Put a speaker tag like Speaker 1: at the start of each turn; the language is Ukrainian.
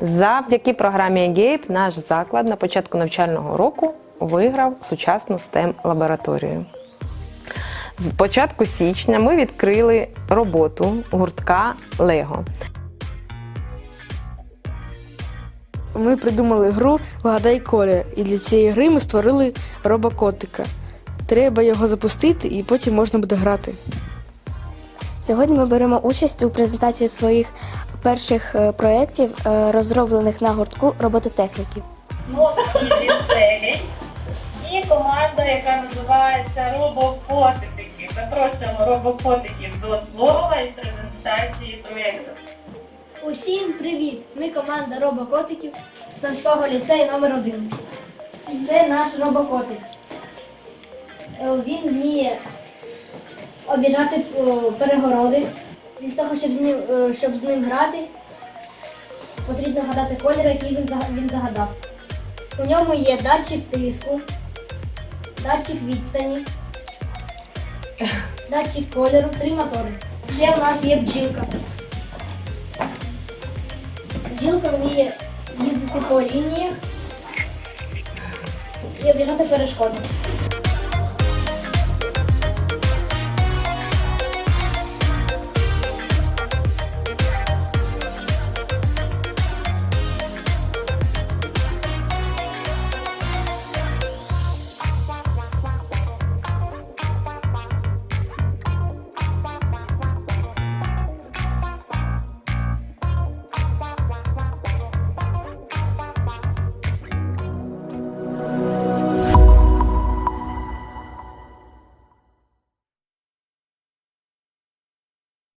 Speaker 1: Завдяки програмі EGAPE наш заклад на початку навчального року виграв сучасну STEM лабораторію. З початку січня ми відкрили роботу гуртка Лего.
Speaker 2: Ми придумали гру Вгадай колір, і для цієї гри ми створили робокотика. Треба його запустити, і потім можна буде грати.
Speaker 3: Сьогодні ми беремо участь у презентації своїх перших е, проєктів, е, розроблених на гуртку робототехніки.
Speaker 4: І команда, яка називається Робокотики. Запрошуємо робокотиків до слова і презентації проєкту.
Speaker 5: Усім привіт! Ми команда робокотиків Станського ліцею номер 1 Це наш робокотик. Е, Він вміє обіжати е, перегороди. Для того, щоб з ним, е, щоб з ним грати, потрібно гадати колір, який він, загадав. У ньому є датчик тиску, датчик відстані, датчик кольору, три мотори. Ще у нас є бджілка. Бджілка вміє їздити по лініях і обіжати перешкоди.